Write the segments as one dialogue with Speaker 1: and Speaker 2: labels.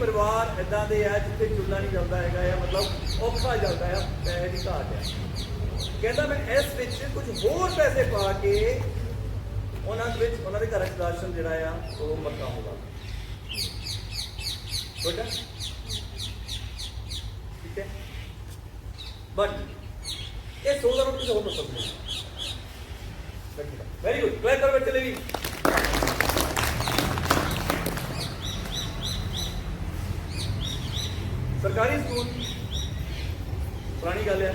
Speaker 1: ਪਰਿਵਾਰ ਇਦਾਂ ਦੇ ਆ ਜਿੱਥੇ ਚੁੱਲ੍ਹਾ ਨਹੀਂ ਜਾਂਦਾ ਹੈਗਾ ਜਾਂ ਮਤਲਬ ਔਖਾ ਜਾਂਦਾ ਹੈ ਪੈਸੇ ਦੀ ਘਾਟ ਹੈ ਕਹਿੰਦਾ ਮੈਂ ਇਸ ਵਿੱਚ ਕੁਝ ਹੋਰ ਪੈਸੇ ਪਾ ਕੇ ਉਹਨਾਂ ਦੇ ਵਿੱਚ ਉਹਨਾਂ ਦੇ ਘਰ ਚ ਰਾਸ਼ਨ ਜਿਹੜਾ ਆ ਉਹ ਮੱਕਾ ਹੋਗਾ ਠੀਕ ਹੈ? ਬਟ ਇਹ ਸੋਲਰ ਨੂੰ ਕਿਸੇ ਹੋਰ ਨੂੰ ਸਮਝੋ ਵੈਰੀ ਗੁੱਡ ਕਲੈਪ ਕਰੋ ਬੱਚੇ ਲਈ ਸਰਕਾਰੀ ਸਕੂਲ, ਪੁਰਾਣੀ ਗੱਲ ਹੈ।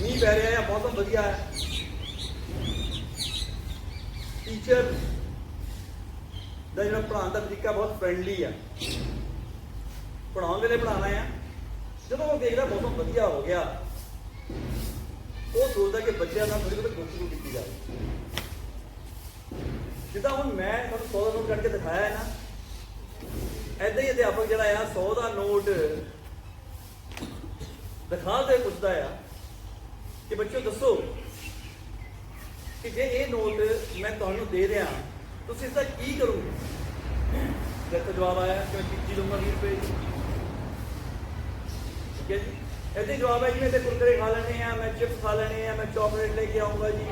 Speaker 1: ਮੀਂਹ ਪੈ ਰਿਹਾ ਹੈ, ਮੌਸਮ ਵਧੀਆ ਹੈ। ਟੀਚਰ ਦਾ ਜਿਹੜਾ ਪੜ੍ਹਾਉਣ ਦਾ ਤਰੀਕਾ ਬਹੁਤ ਫ੍ਰੈਂਡਲੀ ਹੈ ਪੜ੍ਹਾਉਣ ਵੇਲੇ ਪੜ੍ਹਾਉਣਾ ਆ। ਜਦੋਂ ਉਹ ਦੇਖਦਾ ਮੌਸਮ ਵਧੀਆ ਹੋ ਗਿਆ, ਉਹ ਸੋਚਦਾ ਕਿ ਬੱਚਿਆਂ ਨਾਲ ਥੋੜੀ ਬਹੁਤੀ ਗੁੱਸੂ ਕੀਤੀ ਜਾਵੇ। ਜਿੱਦਾਂ ਹੁਣ ਮੈਂ ਤੁਹਾਨੂੰ 100 ਦਾ ਨੋਟ ਕੱਢ ਕੇ ਦਿਖਾਇਆ ਹੈ ਨਾ ਐਦਾਂ ਹੀ ਅਧਿਆਪਕ ਜਿਹੜਾ ਆ 100 ਦਾ ਨੋਟ ਦਿਖਾ ਦੇ ਪੁੱਛਦਾ ਆ ਕਿ ਬੱਚਿਓ ਦੱਸੋ ਕਿ ਜੇ ਇਹ ਨੋਟ ਮੈਂ ਤੁਹਾਨੂੰ ਦੇ ਰਿਹਾ ਤੁਸੀਂ ਇਸ ਦਾ ਕੀ ਕਰੋਗੇ? ਜਦ ਜਵਾਬ ਆਇਆ ਕਿ ਮੈਂ ਚਿੱਠੀ ਲਊਂਗਾ 20 ਰੁਪਏ ਠੀਕ ਹੈ ਜੀ। ਇਹਦੇ ਜਵਾਬ ਹੈ ਜੀ, ਮੈਂ ਤੇ ਕੁਰਕਰੇ ਖਾ ਲੈਣੇ ਆ, ਮੈਂ ਚਿਪਸ ਖਾ ਲੈਣੇ ਆ, ਮੈਂ ਚਾਕਲੇਟ ਲੈ ਕੇ ਆਉਂਗਾ ਜੀ।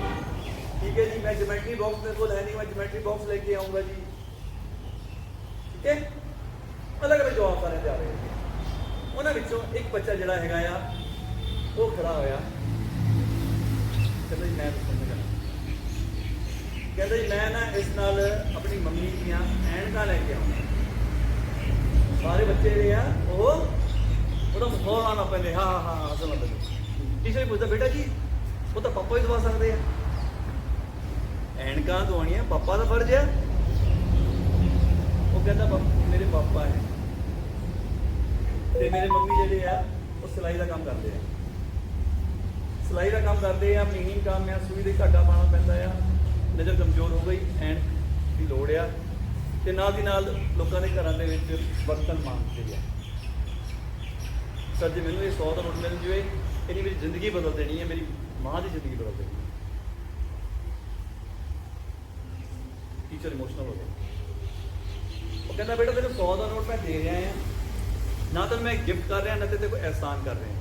Speaker 1: ਠੀਕ ਹੈ ਜੀ, ਮੈਂ ਜਿਮੈਟਰੀ ਬਾਕਸ ਮੇਰੇ ਕੋਲ ਹੈ ਨਹੀਂ, ਮੈਂ ਜਿਮੈਟਰੀ ਬਾਕਸ ਲੈ ਕੇ ਆਉਂਗਾ ਜੀ। ਠੀਕ ਹੈ? ਅਲੱਗ ਅਲੱਗ ਜਵਾਬ ਸਾਰੇ ਦੇ ਰਹੇ ਉਹਨਾਂ ਵਿੱਚੋਂ ਇੱਕ ਬੱਚਾ ਜਿਹੜਾ ਹੈਗਾ ਆ, ਉਹ ਖੜਾ ਹੋਇਆ। ਕਹਿੰਦਾ ਜੀ, ਮੈਂ ਦੱਸਣ ਲੱਗਾ ਕਹਿੰਦਾ ਜੀ, ਮੈਂ ਨਾ ਇਸ ਨਾਲ ਆਪਣੀ ਮੰਮੀ ਦੀਆਂ ਐਨਕਾਂ ਲੈ ਕੇ ਆਉਣਾ ਸਾਰੇ ਬੱਚੇ ਜਿਹੜੇ ਆ, ਉਹ ਉਹਦਾ ਪੈਂਦੇ, ਹਾਂ ਹਾਂ ਹਾਂ ਹੱਸਣ ਪੈਂਦੇ ਟੀਚਰ ਵੀ ਪੁੱਛਦਾ, ਬੇਟਾ ਜੀ, ਉਹ ਤਾਂ ਪਾਪਾ ਹੀ ਦਵਾ ਸਕਦੇ ਆ। ਐਨਕਾਂ ਦਵਾਉਣੀਆਂ, ਪਾਪਾ ਦਾ ਫਰਜ਼ ਆ। ਉਹ ਕਹਿੰਦਾ ਮੇਰੇ ਪਾਪਾ ਹੈ। ਤੇ ਮੇਰੇ ਮੰਮੀ ਜਿਹੜੇ ਆ, ਉਹ ਸਿਲਾਈ ਦਾ ਕੰਮ ਕਰਦੇ ਆ। ਸਿਲਾਈ ਦਾ ਕੰਮ ਕਰਦੇ ਆ, ਮਹੀਨ ਕੰਮ ਆ, ਸੂਈ ਦੇ ਘਾਟਾ ਪਾਣਾ ਪੈਂਦਾ ਆ। ਨਜ਼ਰ ਕਮਜ਼ੋਰ ਹੋ ਗਈ ਐਂਡ ਦੀ ਲੋੜ ਆ। ਤੇ ਨਾਲ ਦੀ ਨਾਲ ਲੋਕਾਂ ਦੇ ਘਰਾਂ ਦੇ ਵਿੱਚ ਬਰਤਨ ਮਾਂਜਦੇ ਆ। ਸਰ ਜੀ ਮੈਨੂੰ ਇਹ 100 ਦਾ ਨੋਟ ਮਿਲ ਜਵੇ ਇਹਨੇ ਮੇਰੀ ਜ਼ਿੰਦਗੀ ਬਦਲ ਦੇਣੀ ਹੈ ਮੇਰੀ ਮਾਂ ਦੀ ਜ਼ਿੰਦਗੀ ਬਦਲ ਦੇਣੀ ਹੈ ਟੀਚਰ ਇਮੋਸ਼ਨਲ ਹੋ ਗਿਆ ਉਹ ਕਹਿੰਦਾ ਬੇਟਾ ਤੈਨੂੰ 100 ਦਾ ਨੋਟ ਮੈਂ ਦੇ ਰਿਹਾ ਆ ਨਾ ਤਾਂ ਮੈਂ ਗਿਫਟ ਕਰ ਰਿਹਾ ਨਾ ਤੇ ਕੋਈ ਅਹਿਸਾਨ ਕਰ ਰਿਹਾ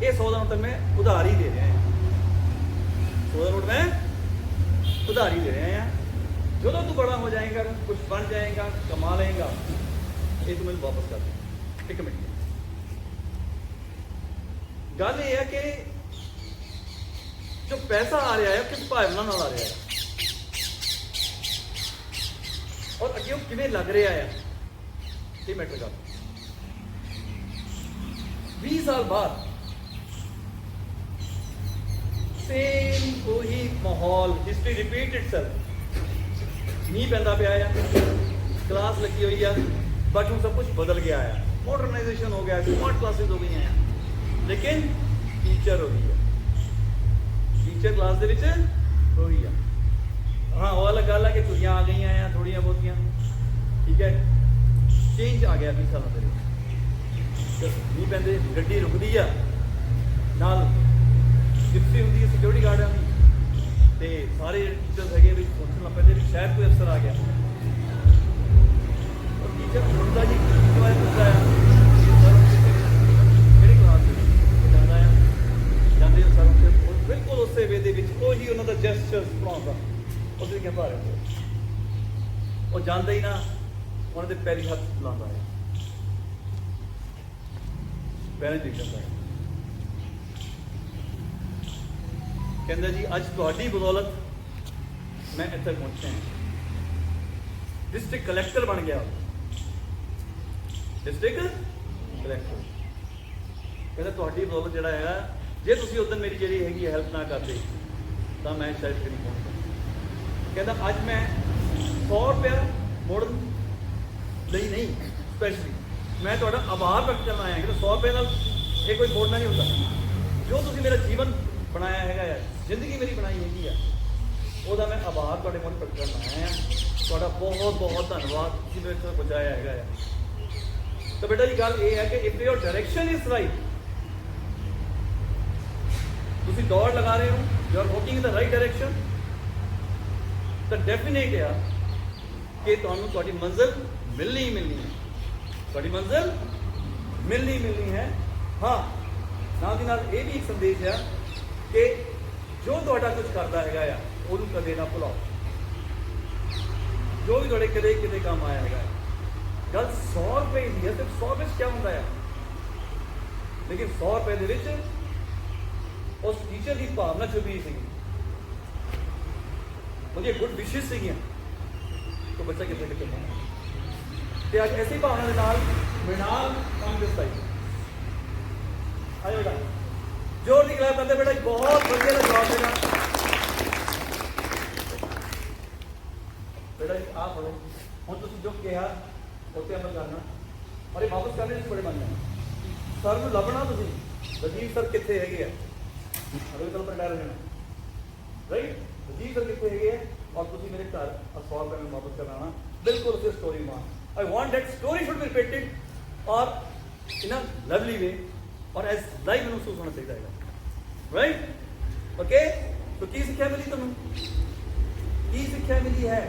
Speaker 1: ਇਹ 100 ਦਾ ਨੋਟ ਤਾਂ ਮੈਂ ਉਧਾਰ ਹੀ ਦੇ ਰਿਹਾ ਹਾਂ 100 ਦਾ ਨੋਟ ਮੈਂ ਉਧਾਰ ਹੀ ਦੇ ਰਿਹਾ ਹਾਂ ਜਦੋਂ ਤੂੰ ਬੜਾ ਹੋ ਜਾਏਗਾ ਕੁਝ ਬਣ ਜਾਏਗਾ ਕਮਾ ਲਏਗਾ ਇਹ ਤੂੰ ਮੈਨੂੰ ਵਾਪਸ ਕਰ ਦੇ ਇੱਕ ਮਿੰਟ ਗੱਲ ਇਹ ਹੈ ਕਿ ਜੋ ਪੈਸਾ ਆ ਰਿਹਾ ਹੈ ਉਹ ਕਿਸ ਭਾਵਨਾ ਨਾਲ ਆ ਰਿਹਾ ਹੈ ਔਰ ਅੱਗੇ ਉਹ ਕਿਵੇਂ ਲੱਗ ਰਿਹਾ ਹੈ ਇਹ ਮੈਟਰ ਕਰ 20 ਸਾਲ ਬਾਅਦ ਸੇਮ ਉਹੀ ਮਾਹੌਲ ਹਿਸਟਰੀ ਰਿਪੀਟ ਇਟਸੈਲਫ ਮੀਂਹ ਪੈਂਦਾ ਪਿਆ ਆ ਕਲਾਸ ਲੱਗੀ ਹੋਈ ਆ ਬਟ ਹੁਣ ਸਭ ਕੁਝ ਬਦਲ ਗਿਆ ਆ ਮਾਡਰਨਾਈਜੇਸ਼ਨ ਹੋ ਗਿਆ ਸਮਾਰਟ ਕਲਾਸਿਸ ਹੋ ਗਈਆਂ ਆ। ਲੇਕਿਨ ਟੀਚਰ ਹੋ ਗਈ ਆ। ਟੀਚਰ ਕਲਾਸ ਦੇ ਵਿੱਚ ਹੋਈ ਆ। ਹਾਂ, ਉਹ ਅਲੱਗ ਗੱਲ ਆ ਕਿ ਤੁਸੀਂ ਆ ਗਈਆਂ ਆ ਥੋੜੀਆਂ ਬਹੁਤੀਆਂ। ਠੀਕ ਹੈ? ਚੇਂਜ ਆ ਗਿਆ 20 ਸਾਲਾਂ ਦੇ ਵਿੱਚ। ਵੀ ਪੈਂਦੇ, ਗੱਡੀ ਰੁਕਦੀ ਆ। ਨਾਲ ਜਿੱਥੇ ਹੁੰਦੀ ਹੈ ਸਿਕਿਉਰਿਟੀ ਗਾਰਡਾਂ ਦੀ ਤੇ ਸਾਰੇ ਜਿਹੜੇ ਟੀਚਰਸ ਹੈਗੇ ਵੀ ਪੁੱਛਣ ਲੱਗ ਪੈਂਦੇ ਵੀ ਸ਼ਾਇਦ ਕੋਈ ਅਫਸਰ ਆ ਗਿਆ। ਉਹ ਟੀਚਰ ਪੁੱਛਦਾ ਜੀ ਕਿਸ ਬਾਰੇ ਪੁੱਛਦਾ ਆ ਸਰ ਕਿਹੜੀ ਕਲਾਸ ਦੇ ਵਿੱਚ ਉਹ ਜਾਂਦਾ ਆ ਜਾਂਦੇ ਹੋ ਸਰ ਉੱਥੇ ਉਹ ਬਿਲਕੁਲ ਉਸੇ ਵੇ ਦੇ ਵਿੱਚ ਉਹੀ ਉਹਨਾਂ ਦਾ ਜੈਸਚਰਸ ਬਣਾਉਂਦਾ ਉਹਦੇ ਕੀ ਭਾਰੇ ਉਹ ਜਾਂਦਾ ਹੀ ਨਾ, ਉਹਨਾਂ ਦੇ ਪੈਰੀ ਹੱਥ ਲਾਉਂਦਾ ਹੈ ਪੈਰਾਂ ਦੇ ਹੈ ਕਹਿੰਦਾ ਜੀ, ਅੱਜ ਤੁਹਾਡੀ ਬਦੌਲਤ ਮੈਂ ਇੱਥੇ ਪਹੁੰਚਿਆ ਹਾਂ। ਡਿਸਟ੍ਰਿਕਟ ਕਲੈਕਟਰ ਬਣ ਗਿਆ ਡਿਸਟ੍ਰਿਕਟ ਕਲੈਕਟਰ ਕਹਿੰਦਾ, ਤੁਹਾਡੀ ਬਦੌਲਤ ਜਿਹੜਾ ਹੈ ਜੇ ਤੁਸੀਂ ਉਦੋਂ ਮੇਰੀ ਜਿਹੜੀ ਹੈਗੀ ਹੈਲਪ ਨਾ ਕਰਦੇ ਤਾਂ ਮੈਂ ਸ਼ਾਇਦ ਫਿਰ ਨਹੀਂ ਪਹੁੰਚਦਾ। ਕਹਿੰਦਾ, ਅੱਜ ਮੈਂ 100 ਰੁਪਇਆ ਮੋੜਨ ਲਈ ਨਹੀਂ ਸਪੈਸ਼ਲੀ ਮੈਂ ਤੁਹਾਡਾ ਆਭਾਰ ਪ੍ਰਗਟ ਕਰਨ ਆਇਆ ਕਿ 100 ਰੁਪਏ ਨਾਲ ਇਹ ਕੋਈ ਮੋੜਨਾ ਨਹੀਂ ਹੁੰਦਾ। ਜੋ ਤੁਸੀਂ ਮੇਰਾ ਜੀਵਨ ਬਣਾਇਆ ਹੈਗਾ ਹੈ ਜ਼ਿੰਦਗੀ ਮੇਰੀ ਬਣਾਈ ਹੈਗੀ ਆ, ਉਹਦਾ ਮੈਂ ਆਭਾਰ ਤੁਹਾਡੇ ਮੂਹਰੇ ਪ੍ਰਗਟ ਕਰਨ ਆਇਆ ਤੁਹਾਡਾ ਬਹੁਤ ਬਹੁਤ ਧੰਨਵਾਦ, ਤੁਸੀਂ ਮੇਰੇ ਤੱਕ ਪਹੁੰਚਾਇਆ ਹੈਗਾ ਆ। ਤਾਂ ਬੇਟਾ ਜੀ, ਗੱਲ ਇਹ ਹੈ ਕਿ if your direction is right ਤੁਸੀਂ ਦੌੜ ਲਗਾ ਰਹੇ ਹੋ you are walking in the right direction ਤਾਂ ਡੈਫੀਨੇਟ ਆ ਕਿ ਤੁਹਾਨੂੰ ਤੁਹਾਡੀ ਮੰਜ਼ਿਲ ਮਿਲਣੀ ਹੀ ਮਿਲਣੀ ਹੈ। ਤੁਹਾਡੀ ਮੰਜ਼ਿਲ ਮਿਲਣੀ ਮਿਲਣੀ ਹੈ। ਹਾਂ, ਨਾਲ ਦੀ ਨਾਲ ਇਹ ਵੀ ਇੱਕ ਸੰਦੇਸ਼ ਆ ਕਿ ਜੋ ਤੁਹਾਡਾ ਕੁਝ ਕਰਦਾ ਹੈਗਾ ਆ, ਉਹਨੂੰ ਕਦੇ ਨਾ ਭੁਲਾਓ। ਜੋ ਵੀ ਤੁਹਾਡੇ ਕਦੇ ਕਿਤੇ ਕੰਮ ਆਇਆ ਹੈਗਾ ਆ। ਗੱਲ 100 ਰੁਪਏ ਦੀ ਹੈ ਤੇ 100 ਵਿੱਚ ਕੀ ਹੁੰਦਾ ਆ? ਲੇਕਿਨ 100 ਰੁਪਏ ਦੇ ਵਿੱਚ ਉਸ ਟੀਚਰ ਦੀ ਭਾਵਨਾ ਛੁਪੀ ਸੀਗੀ। ਉਹਦੀ ਗੁੱਡ ਵਿਸ਼ੇਸ ਸੀਗੀਆਂ। ਕਿ ਬੱਚਾ ਕਿੱਥੇ ਕਿੱਥੇ ਪਹੁੰਚਦਾ ਤੇ ਅੱਜ ਐਸੀ ਭਾਵਨਾ ਦੇ ਨਾਲ ਮਿਨਾਲ ਕੰਮ ਦੇ ਆਇਓ ਬੇਟਾ ਜੋਰ ਦੀ ਕਲਾਸ ਕਰਦੇ ਬੇਟਾ, ਬਹੁਤ ਵਧੀਆ ਦਾ ਜਵਾਬ ਦੇਣਾ। ਬੇਟਾ ਜੀ ਆਪ ਪੜੋ ਹੁਣ ਤੁਸੀਂ ਜੋ ਕਿਹਾ, ਉੱਤੇ ਅਮਲ ਕਰਨਾ ਔਰ ਵਾਪਸ ਕਰਨੇ ਨਹੀਂ ਬੜੇ ਮੰਨ ਜਾਣਾ। ਸਰ ਨੂੰ ਲੱਭਣਾ ਤੁਸੀਂ? ਵਜੀਰ ਸਰ ਕਿੱਥੇ ਹੈਗੇ ਆ? सर्विकल पर डायरेक्शन है राइट जी करके कहेंगे और तुम मेरे घर और सॉल्व करने वापस कर आना बिल्कुल उसे स्टोरी मान I want that story should be repeated और इन अ लवली वे और एज लाइव महसूस होना चाहिए जाएगा। राइट ओके तो की सिक्ख्या मिली तुम्हें? की सिक्ख्या मिली है?